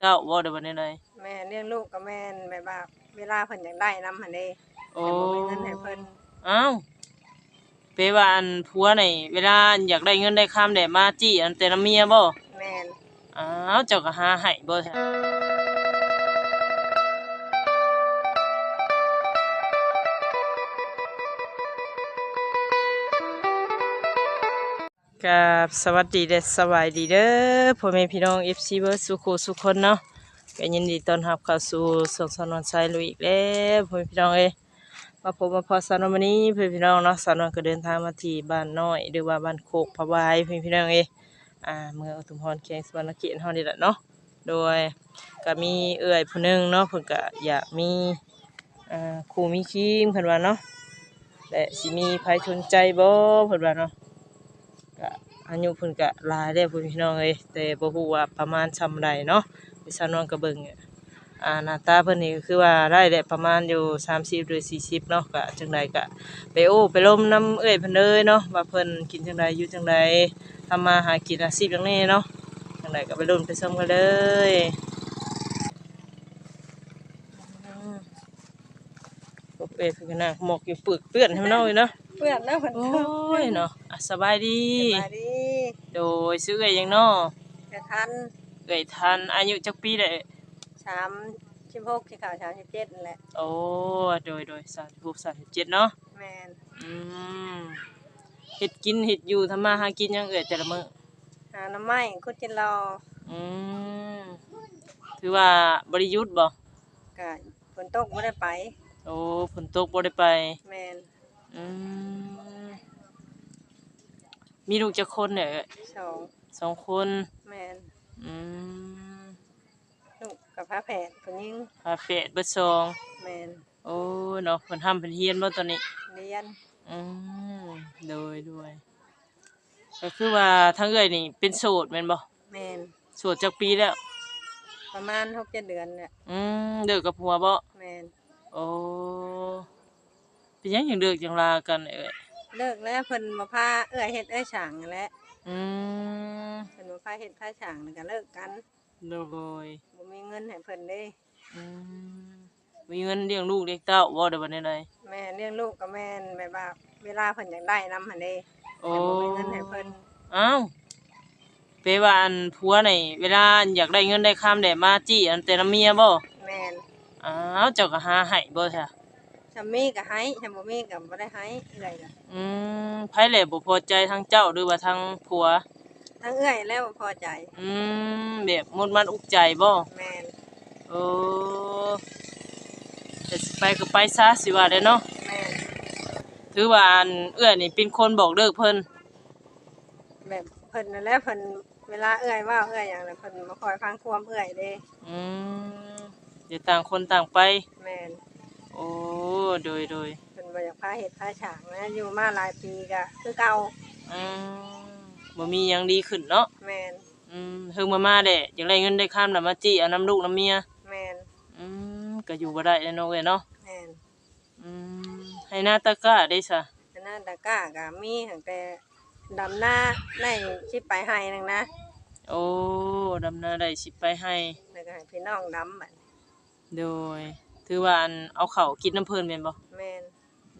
เจ้าบ่ได้บ่ได้เลยแม่เลี้ยงลูกก็แม่นแบบว่าเวลาเพิ่นอยากได้นำหั่นเด้โอ้แต่บ่มีเงินให้เพิ่นอ้าวเปว่าอันผัวนี่เวลาอยากได้เงินได้ค้ำได้มาจี้อันแต่ละเมียบ่แม่น อ้าวเจ้าก็หาให้บ่ กับสวัสดีเด้สบายดีเด้อพ่อแม่พี่น้อง FC เบิร์สุขสุขคนเนาะก็ยินดีต้อนรับเข้าสู่สงสารวันชายลุยอีกแล้วพ่อแม่พี่น้องเอ้มาพบมาพอสานวันนี้พ่อแม่พี่น้องเนาะสานวันก็เดินทางมาที่บ้านน้อยหรือว่าบ้านโคกพะวายพ่อแม่พี่น้องเอ้อ่าเมืองอุทุมพรเขตสวรรณเขตเฮานี่แหละเนาะโดยก็มีเอื้อยผู้หนึงเนาะเพิ่นก็อยากมีอ่าคู่มีครีมเพิ่นว่าเนาะและสิมีใครสนใจบ่เพิ่นว่าเนาะ อายุเพิ่นก็หลายแล้วพุ่นพี่น้องเอ้ยแต่บ่ฮู้ว่าประมาณซำใดเนาะพี่สาวนวลก็เบิ่งอ่าหน้าตาเพิ่นนี่ก็คือว่าได้แหละประมาณอยู่30หรือ40เนาะก็จังใดก็ไปโอ้ไปล้มน้ำเอ้ยเพิ่นเลยเนาะว่าเพิ่นกินจังใดอยู่จังใดทำมาหากินอาชีพจังนี้เนาะจังใดก็ไปลุ้นไปชมกันเลยอืมโอ้เอ้ยเพิ่นก็น่าหมอกอยู่ปึกเปื้อนให้มันเนาะเอ้ยเนาะเพื่อนนะเพิ่นโอ้ยเนาะอะสบายดีสบายดี โดยซื้อเอ้ยยังเนาะกระทันเอ้ยทันอายุจักปีได้3 16สิเข้า37นั่นแหละโอ้โดยโดย36 37เนาะแม่นอืมเฮ็ดกินเฮ็ดอยู่ทำมาหากินหยังเอ้ยแต่ละมื้อหาหน้ำไม้คุดจินรออืมถือว่าบริยุทธ์บ่ก็ฝนตกบ่ได้ไป โอ้ฝนตกบ่ได้ไป แม่นอืม มีลูกจักคนเนี่ยเอ้ยสองสองคน แม่นอืมลูกกับพระแผดผู้หญิงพาเฟดเบิดสองแม่นโอ้เนาะเพิ่นทำเพิ่นเฮียนบ่ตอนนี้ เรียนอืมโดยด้วย ก็คือว่าทั้งเอ้ยนี่เป็นโสดแม่นบ่แม่นโสดจักปีแล้ว ประมาณ6-7เดือนเนี่ยอืมเลิกกับผัวบ่แม่นโอ้เป็นหยังยังเลิกจังลากันเอ้ย เลิกแล้วเพิ่นมาพาเอื้อยเฮ็ดเอื้อยฉางนั่นแหละอืมเพิ่นมาพาเฮ็ดพาฉางแล้วก็เลิกกันโดยบ่มีเงินให้เพิ่นเด้ อืมมีเงินเลี้ยงลูกเลี้ยงเต้าบ่ได้บัดนี้ใดแม่เลี้ยงลูกก็แม่นแบบว่าเวลาเพิ่นอยากได้นำหั่นเด้ โอ้แต่บ่มีเงินให้เพิ่น อ้าวเปว่าอันผัวนี่เวลาอยากได้เงินได้ค้ำได้มาจี้อันแต่ละเมียบ่แม่นอ้าวเจ้าก็หาให้บ่ซะ ถ้ามีก็ให้ถ้าบ่มีก็บ่ได้ให้เอื้อยก็อืมไผแหละบ่พอใจทางเจ้าหรือว่าทางผัว ทั้งเอื้อยแล้วบ่พอใจ อืมแบบมดมันอุกใจบ่แม่นโอ้แต่สิไปก็ไปซะสิว่าได้เนาะแม่นถือว่าอันเอื้อนี่เป็นคนบอกเลิกเพิ่นแบบเพิ่นนั่นแหละเพิ่นเวลาเอื้อยเว่าเอื้อยหยังแล้วเพิ่นบ่คอยฟังความเอื้อยเด้อืมเดี๋ยวต่างคนต่างไปแม่นโอ้ โดยโดยเพิ่นบ่อยากพาเฮ็ดพาฉางนะอยู่มาหลายปีก็คือเก่าอืมบ่มีหยังดีขึ้นเนาะแม่นอืมเฮิงมามาเด้อยากได้เงินได้ค้ำน่ะมาจี้เอาน้ำลูกน้ำเมียแม่นอืมก็อยู่บ่ได้แล้วเนาะเว้ยเนาะแม่นอืมให้หน้าตะกร้าได้ซะอันนั้นตะกร้าก็มีตั้งแต่ดำหน้าได้สิไปให้นึงนะโอ้ดำนาได้สิไปให้แล้วก็ให้พี่น้องดำบัดโดย ถือว่าอันเอาข้าวกินน้ำเพิ่นแม่นบ่แม่น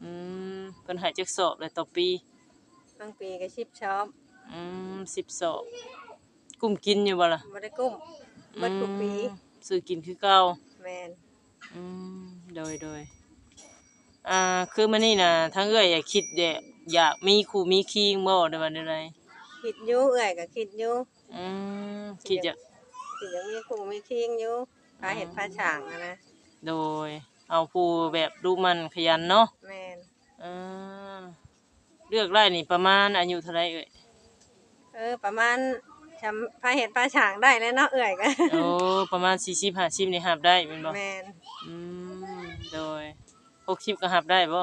อืมเพิ่นให้จักสอบเลยต่อปี บางปีก็ชิบชอบอืม10สอบกุ้มกินอยู่บ่ล่ะบ่ได้กุ้มเบิดทุกปีอืมซื้อกินคือเก่า แม่นอืมโดยโดยอ่า คือมื้อนี้น่ะทั้งเอ้อยอยากคิดแดะอยากมีคู่มีคิงบ่ได้ว่าได้ไรคิดอยู่เอื้อยก็คิดอยู่อืมคิดอยากสิยังมีครูมีคิงอยู่พาเฮ็ดพาฉางอะนะ โดย เอาผู้แบบดูมันขยันเนาะแม่นอ่าเลือกได้นี่ประมาณอายุเท่าไรเอ่ยเออ ประมาณชำพาเฮ็ดพาฉางได้แล้วเนาะเอื้อยก็โอ้ประมาณ40 50นี่หับได้แม่นบ่แม่นอืมโดย60ก็หับได้บ่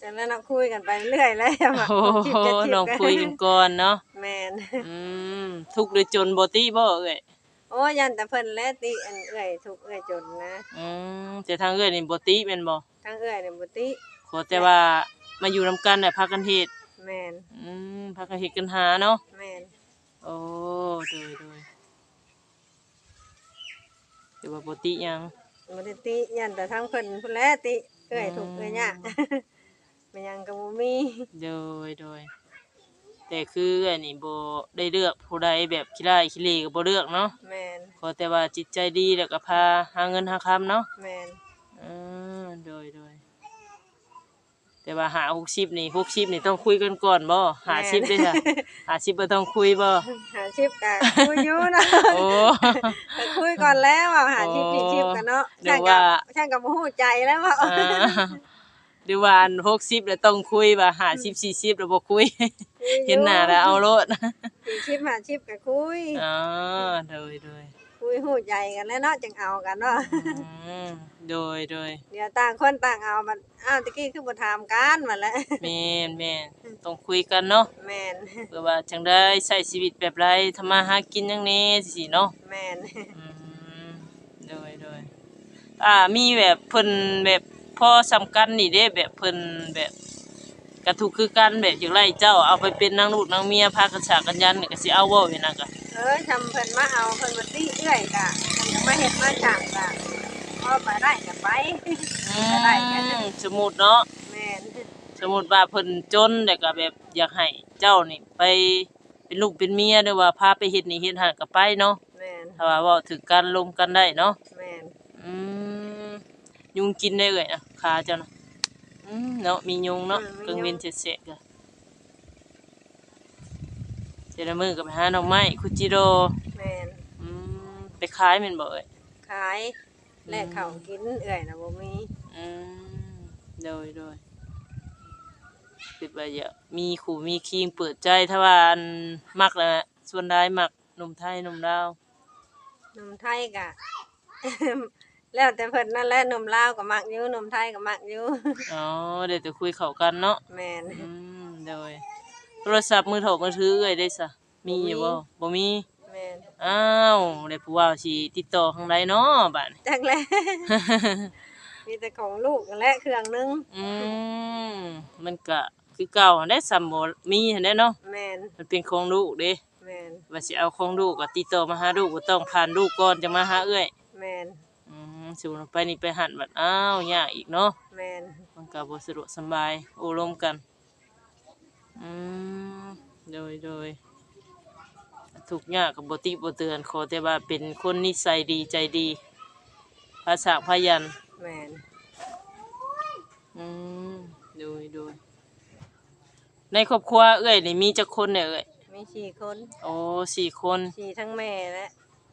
จากนั้นเราคุยกันไปเรื่อยแล้วแบบโอ้จิบโหจะจิบน้องคุยกันก่อนเนาะแม่นอืมทุกข์หรือจนบ่ติบ่เอ่ย โอ้ยันแต่เพิ่นและติอันเอื้อยทุกข์เอื้อยจนนะอืมแต่ทางเอ้อยนี่บ่ติแม่นบ่ทั้งเอื้อยเนี่ยบ่ติขอแต่ว่ามาอยู่นำกันน่ะพากันเฮ็ดแม่นอืมพากันเฮ็ดกันหาเนาะแม่นโอ้โดยโดยแต่ว่าบ่ติหยังบ่ได้ติยันแต่ทั้งเพิ่นพุ่นแลติเอ้อยถูกเอ้อยยากมันยังก็บ่มีโดยโดย แต่คืออันนี้บ่ได้เลือกผู้ใดแบบขี้ร้ายขี้เหร่ก็บ่เลือกเนาะแม่นขอแต่ว่าจิตใจดีแล้วก็พาหาเงินหาคำเนาะแม่นอืมโดยโดยแต่ว่าหา60นี่60นี่ต้องคุยกันก่อนบ่หา10ได้จ้ะหา10บ่ต้องคุยบ่หาชิปก็คุยอยู่เนาะโอ้ก็คุยก่อนแล้วว่าหาชิปโอ้ผิดชิปกันเนาะนึช่ากงว่ากับช่างกับบ่ฮู้ใจแล้วว่า อ่า หรือว่าอัน60แล้วต้องคุยว่า50 40แล้วบ่คุย เห็นหน้าแล้วเอาโลดผิดชิปหาชิปก็คุย อ๋อโดยโดยคุยฮู้ใจกันแล้วเนาะจังเอากันเนาะอืมโดยโดยเดี๋ยวต่างคนต่างเอามันอ้าวตะกี้คือบ่ถามกันมาแล้วแม่นแม่นต้องคุยกันเนาะแม่นเพื่อว่าจังได้ใช้ชีวิตแบบไรทำมาหากินจังนี้สิเนาะแม่นอืมโดยโดยอ่ามีแบบเพิ่นแบบ พอสำคัญนี่เด้แบบเพิ่นแบบกระทุกคือกันแบบอย่างไรเจ้าเอาไปเป็นนางลูกนางเมียพากันฉากกันยันนี่ก็สิเอาเว้าอยู่นั่นก็เอ้ยทำเพิ่นมาเอาเพิ่นมาติเอื้อยกะเพิ่นก็มาเฮ็ดมาฉากกะพอไปได้ก็ไปอืได้กันมสมมุติเนาะ แม่นสมมุติว่าเพิ่นจนแล้วก็แบบอยากให้เจ้านี่ไปเป็นลูกเป็นเมียหรือว่าพาไปเฮ็ดนี่เฮ็ดหันก็ไปเนาะแม่นถ้าว่าเว้าถึงการลมกันได้เนาะแม่นอืม ยุงกินได้เลยนะขาเจ้านะอืมเนาะมียุงเนาะกลางเวียนเสะๆกะเจาละมือกับไปหาหน่อไม้คุจิโร่แม่นอืมไปขายแม่นบ่เอ้ยขายแลกข้าวกินเอื้อยน่ะบ่มีอืมโดยโดยคิดว่าอย่ามีขู่มีครีมเปิดใจถ้าว่าอันมักแล้วนะส่วนได้มักหนุ่มไทยหนุ่มลาวหนุ่มไทยกะ แล้วแต่เพิ่นนั่นแหละหนุ่มลาวก็มักอยู่หนุ่มไทยก็มักอยู่ อ๋อเดี๋ยวจะคุยเข้ากันเนาะแม่นอืมโดยโทรศัพท์มือถือมือถือเอ้ยได้ซะมีอยู่บ่บ่มีแม่นอ้าวได้ผู้ว่าสิติดต่อทางใดเนาะบัดนี้ จักแลมีแต่ของลูกนั่นแหละเครื่องหนึงอืมมันก็คือเก่าหั้นได้ซ้ำบ่มีหั้นได้เนาะแม่นมันเป็นของลูกเด้แม่นว่าสิเอาของลูกก็ติดต่อมาหาลูกก็ต้องผ่านลูกก่อนจะมาหาเอ้อยแม่น อืมสิวนไปนี่ไปหันบัดอ้าวยากอีกเนาะแม่นมันก็บ่สะดวกสำบายโอ้ลมกันอืมโดยโดยทุกข์ยากกับบ่ติบ่เตือนขอแต่ว่าเป็นคนนิสัยดีใจดี ภาษาพยัญชนะแม่นอืมโดยโดยในครอบครัวเอ้ยนี่มีจักคนเนี่ยเอ้ยมีสี่คน โอ้สี่คนสี่ทั้งแม่และ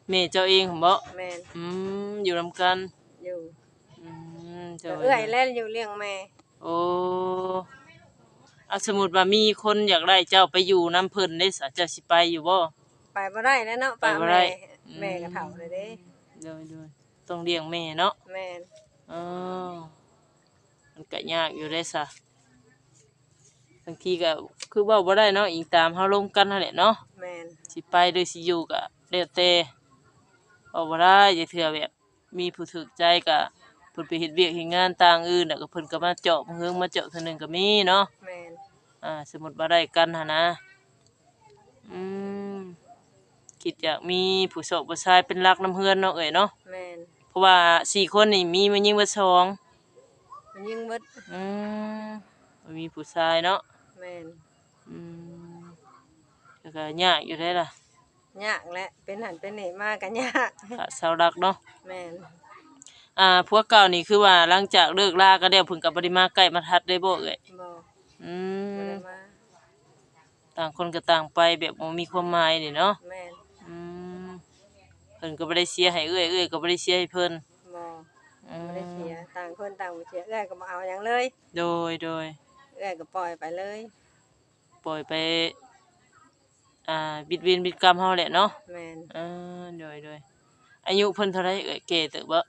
แม่เจ้าเองผมบ่แม่นอืมอยู่นำกันอยู่อืมก็เจ้าเอื้อยและอยู่เลี้ยงแม่ โอ้เอาสมมุติว่ามีคนอยากได้เจ้าไปอยู่น้ำเพิ่นได้สะเจ้าสิไปอยู่บ่ ไปบ่ได้แล้วเนาะไปป้าบ่ได้ แม่แม่ก็เฒ่าเลยเด้โดยโดยต้องเลี้ยงแม่เนาะแม่นอ๋อมันก็ยากอยู่ได้ซะบางทีก็คือเว้าบ่ได้เนาะอิงตามเฮาลงกันนั่นแหละเนาะ แม่นสิไปหรือสิอยู่ก็แล้วแต่ เอาบ่ได้อย่าเถื่อแบบมีผู้ถูกใจก็เพิ่นไปเฮ็ดเวียกเฮ็ดงานต่างอื่นน่ะก็เพิ่นก็มาเจาะมาเฮืองมาเจาะเทื่อหนึงก็มีเนาะแม่นอ่า สมมุติว่าได้กันหั่นนะ อืมคิดอยากมีผู้โสดผู้ชายเป็นรักน้ำเฮือนเนาะเอ้ยเนาะแม่นเพราะว่าสี่คนนี่มีมันยิงว่าสองมันยิงเบิดอืมบ่มีผู้ชายเนาะแม่น อืมแล้วก็ยากอยู่ได้ล่ะ ยากและเป็นหันเป็นนี่มากันยากขาดเสารักเนาะแม่นอ่าพวกเก่านี่คือว่าหลังจากเลิกลาก็ได้วเพิ่นก็บ่ได้มาใกล้มาทัดได้บ่เอ่ยบ่อืบ่มได้มาต่างคนก็ต่างไปแบบบ่มีความหมายนี่เนาะแม่นอืมเพิ่นก็บ่ได้เสียให้เอ้ยเอ้ยก็บ่ได้เสียให้เพิ่นบ่อืบ่มได้เสียต่างคนต่างบ่เสียเอื้อยก็บ่เอาหยังเลยโดยโดยเอื้อยก็ปล่อยไปเลย ปล่อยไป อ่าบิดเวียนบิดกรรมเฮาแหละเนาะแม่นเออโดยโดยอายุเพิ่นเท่าไรเอ่ยเก๋เตอบ่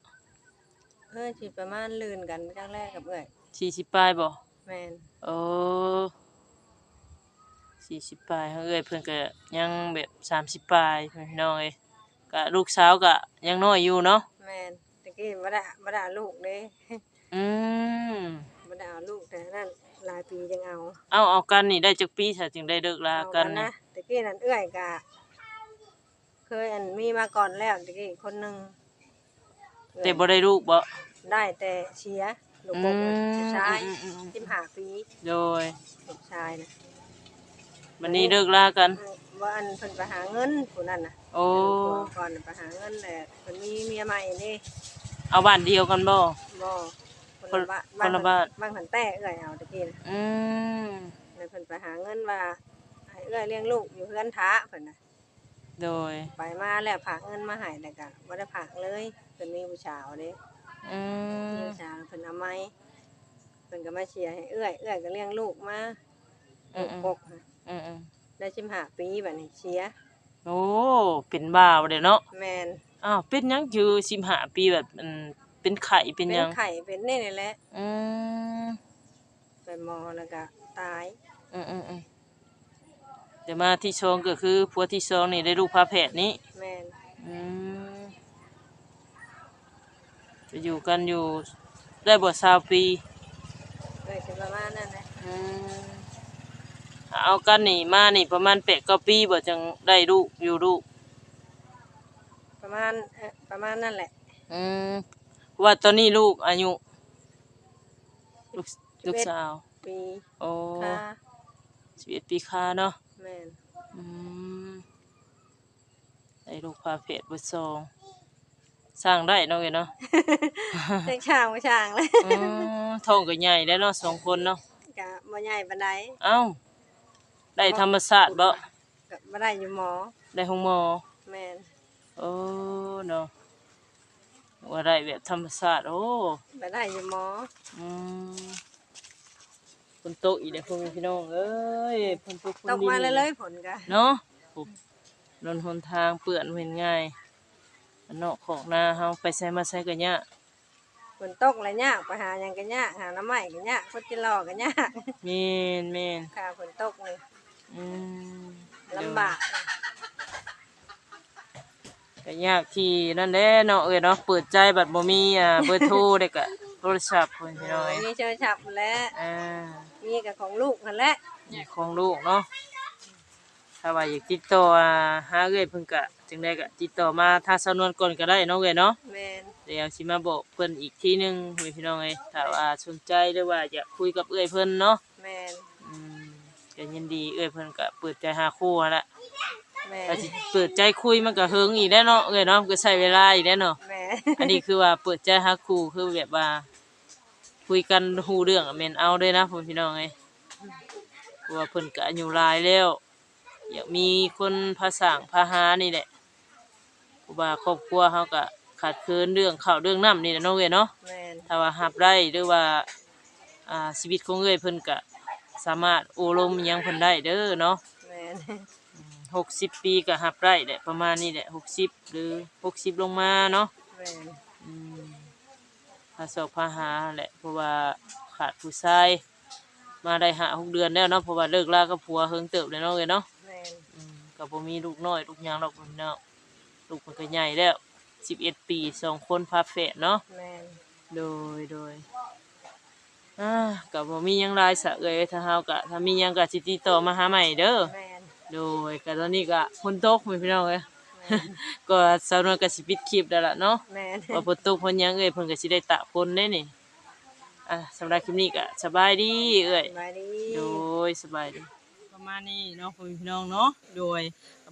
เพิ่นสิประมาณลื่นกันจังแรกกับเอื้อย40ปลายบ่แม่นโอ้40ปลายเฮาเอ้ยเพิ่นก็ยังแบบ30ปลายพี่น้องเอ้ยก็ลูกสาวก็ยังน้อยอยู่เนาะแม่นตะกี้บ่ได้บ่ได้เอาลูกเด้อืมบ่ได้เอาลูกแต่นั่นหลายปีจังเอา เอาเอากันนี่ได้จักปีซะจึงได้เลิกลาเอากันนะนะ ตะกี้นั่นเอื้อยก็เคยอันมีมาก่อนแล้วตะกี้คนหนึงแต่บ่ได้ลูกบ่ ได้แต่เชียร์ลูกอืกมบชายอืมอืมอืม สิบห้าปีโดยลูกชายนะวันนี้เลิกลากัน ว่าอันเพิ่นไปหาเงินผู้นั้นน่ะโอ้ก่อนไปหาเงินแหละเพิ่นมีเมียใหม่นี่เอาบ้านเดียวกันบ่ บ่คนคนละบ้าน บ้านหันแต่เอื้อยเอาตะกี้นะ อืมแล้วเพิ่นไปหาเงินว่าให้ เอื้อยเลี้ยงลูกอยู่เฮือนท้าเพิ่นน่ะโดย ไปมาแล้วฝากเงินมาให้แล้วก็บ่ได้ฝากเลยเพิ่นมีผู้ชาวเด้อืมีมผู้ชาวเพิ่นเอาไม้เพิ่นก็มาเชียร์ให้เอื้อยเอื้อยก็เลี้ยงลูกมาอืลูมกอืมกกน่ะอืมอืมได้15ปีบัดนี้เชียร์โอ้เป็นบ่าวเด้เนาะแม่นอ้าวเป็นหยังอยู่15ปีแบบอืมเป็นไข่เป็นเป็หยันงไข้เป็นนี่นี่แหละอืมไปหมอแล้วก็ตาย อืมอืมอืม เดี๋ยวมาที่ชองก็คือผัวที่ชองนี่ได้ลูกพาแพทย์นี้แม่นอืมจะอยู่กันอยู่ได้บ่สาวปีเอ้ยสิประมาณนั้นแหละอืมเอากันนี่มานี่ประมาณแปดก็ปีบ่จังได้ลูกอยู่ลูกประมาณเอ่อประมาณนั่นแหละอืมว่าตอนนี้ลูกอายุลูกลูกสาว ปีโอ้ค่ะสิบเอ็ดปีค่าเนาะ แม่นอืมได้ลูกพาเพจบุซองสร้างได้เนาะเอ้ยเนาะ เด็กช่างบ่ช่างเลยอืมท้องก็ใหญ่แล้วเนาะสองคนเนาะ ก็บ่ใหญ่ปานใดเอ้า ได้ธรรมศาสตร์บ่ก็บ่ได้อยู่หมอได้ห้องหมอ แม่นโอ้เนาะว่าได้แบบธรรมศาสตร์โอ้บ่ได้อยู่หมออืมฝ นตกอีกแล้วพ่อแม่พี่น้องเอ้ยฝนตกฝนตกดินมาเลยๆผลก็เนาะปุ๊บนนหนทางเปื้อนเห็นง่ายอันนอกของนาเฮาไปใส่มาใส่กันยะฝนตกแล้วยากไปหาหยังก็ยากหาน้ำไม้ก็ยากคนจิรอก็ยากแม่นแม่นค่ะฝนตกนี่อืมลำบากก็ยากที่นั่นแหละเนาะเอ้ยเนาะเปิดใจบัดบ่มีอ่าเบอร์โทรเด็กอะโทรศัพท์พ่อแม่พี่น้องเอ้ยมีเชิญฉับและอ่ามีกับของลูกนั่นแหละนี่ของลูกเนาะถ้าว่าอยากติดต่อหาเอ้อยเพิ่นก็จังได๋ก็ติดต่อมาทางสำนวนก่อนก็ได้เนาะเอ้อยเนาะแม่นเดี๋ยวสิมาบอกเพิ่นอีกทีหนึงให้พี่น้องเอ้ยถ้าว่าสนใจหรือว่าอยากคุยกับเอ้อยเพิ่นเนาะแม่นอืมก็ยินดีเอ้อยเพิ่นก็เปิดใจหาคู่หั่นแหละแม่นถ้าสิเปิดใจคุยมันก็เฮิงอีกแล้วเนาะเอ้อยเนาะมันก็ใช้เวลาอีกแล้วเนาะแม่อันนี้คือว่าเปิดใจหาคู่คือแบบว่า คุยกันฮู้เรื่องอะแม่นเอาเด้นะพ่อพี่น้องเอ้ยเพราะว่าเพิ่นก็อายุหลายแล้ว อยากมีคนภาษางพาหานี่แหละเพราะว่าครอบครัวเฮาก็ขาดเคินเรื่องข้าวเรื่องน้ำนี่แหละเนาะเอ้ยเนาะ แม่นถ้าว่ารับได้หรือว่าอ่าชีวิตของเอ้ยเพิ่นก็สามารถโอลมอิหยังเพิ่นได้เด้อเนาะแม่นหกสิบปีก็รับได้แหละประมาณนี้แหละหกสิบหรือหกสิบลงมาเนาะ แม่นอืม พาสอบพาหาแหละเพราะว่าขาดผู้ชายมาได้หาหกเดือนแล้วเนาะเพราะว่าเลิกลากับผัวเฮิงเติบเลยเนาะเอ้ยเนาะแม่นอืมก็บ่มีลูกน้อยลูกหยังดอกพี่น้องลูกมันก็ใหญ่แล้ว11ปีสองคนพาแฝดเนาะ แม่นโดยโดยอ่าก็บ่มีหยังหลายสะเอ้ยถ้าเฮาก็ถ้ามีหยังก็สิติดต่อมาหาใหม่เด้อ แม่นโดยก็ตอนนี้ก็ฝนตกพี่น้องเอ้ยแม่น ก็สาวนวลก็สิปิดคลิปแล้วล่ะเนาะแม่นว่าฝนตกฝนหยังเอ้ยเพิ่นก็สิได้ตะฝนได้นี่อะสำหรับคลิปนี้ก็สบายดีเอ้ยสบายดี โดยสบายดี ประมาณนี้เนาะพ่อแม่พี่น้องเนาะโดย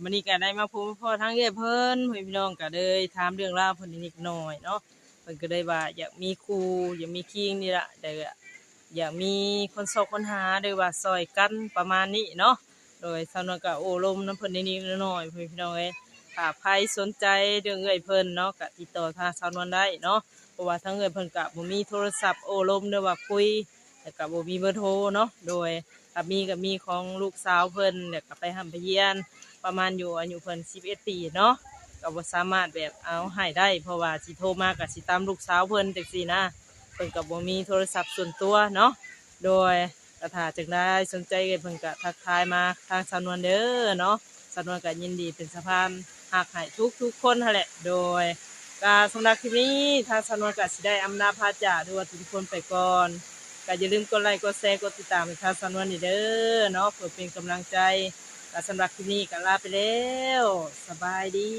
วันนี้ก็ได้มาพบพ่อทางเอ้ยเพิ่นพ่อแม่พี่น้องก็เลยถามเรื่องราวเพิ่นนิดหน่อยเนาะเพิ่นก็ได้ว่าอยากมีครูอยากมีคิงนี่ล่ะแต่ก็อยากมีคนสอบคนหาหรือว่าซอยกันประมาณนี้เนาะโดยสาวนวลก็โอ้ลมน้ำเพิ่นนิดๆหน่อยๆพ่อแม่พี่น้องเอ้ย ถ้าใครสนใจเรื่องเอ้ยเพิ่นเนาะก็ติดต่อทางสาวนวลได้เนาะเพราะว่าทางเอ้ยเพิ่นก็บ่มีโทรศัพท์โอลมหรือว่าคุยแล้วก็บ่มีเบอร์โทรเนาะโดยถ้ามีก็มีของลูกสาวเพิ่นแล้วก็ไปหำไปเยียนประมาณอยู่อายุเพิ่น11ปีเนาะก็บ่สามารถแบบเอาให้ได้ เพราะว่าสิโทรมาก็สิตามลูกสาวเพิ่นจังซี่นะเพิ่นก็บ่มีโทรศัพท์ส่วนตัวเนาะโดยก็ถ้าจังได้สนใจก็เพิ่นก็ทักทายมาทางสำนวนเด้อเนาะสำนวนก็ยินดีเป็นสะพาน หักให้ทุกๆคนนั่นแหละ โดยการสำหรับคลิปนี้ทางสนวนกัสิได้อำนาพาจาด้วยทุกคนไปก่อนก็อย่าลืมกดไลค์กดแชร์กดติดตามทางสนวนนี่เด้อเนาะเพื่อเป็นกำลังใจก็สำหรับคลิปนี้ก็ลาไปแล้ว สบายดี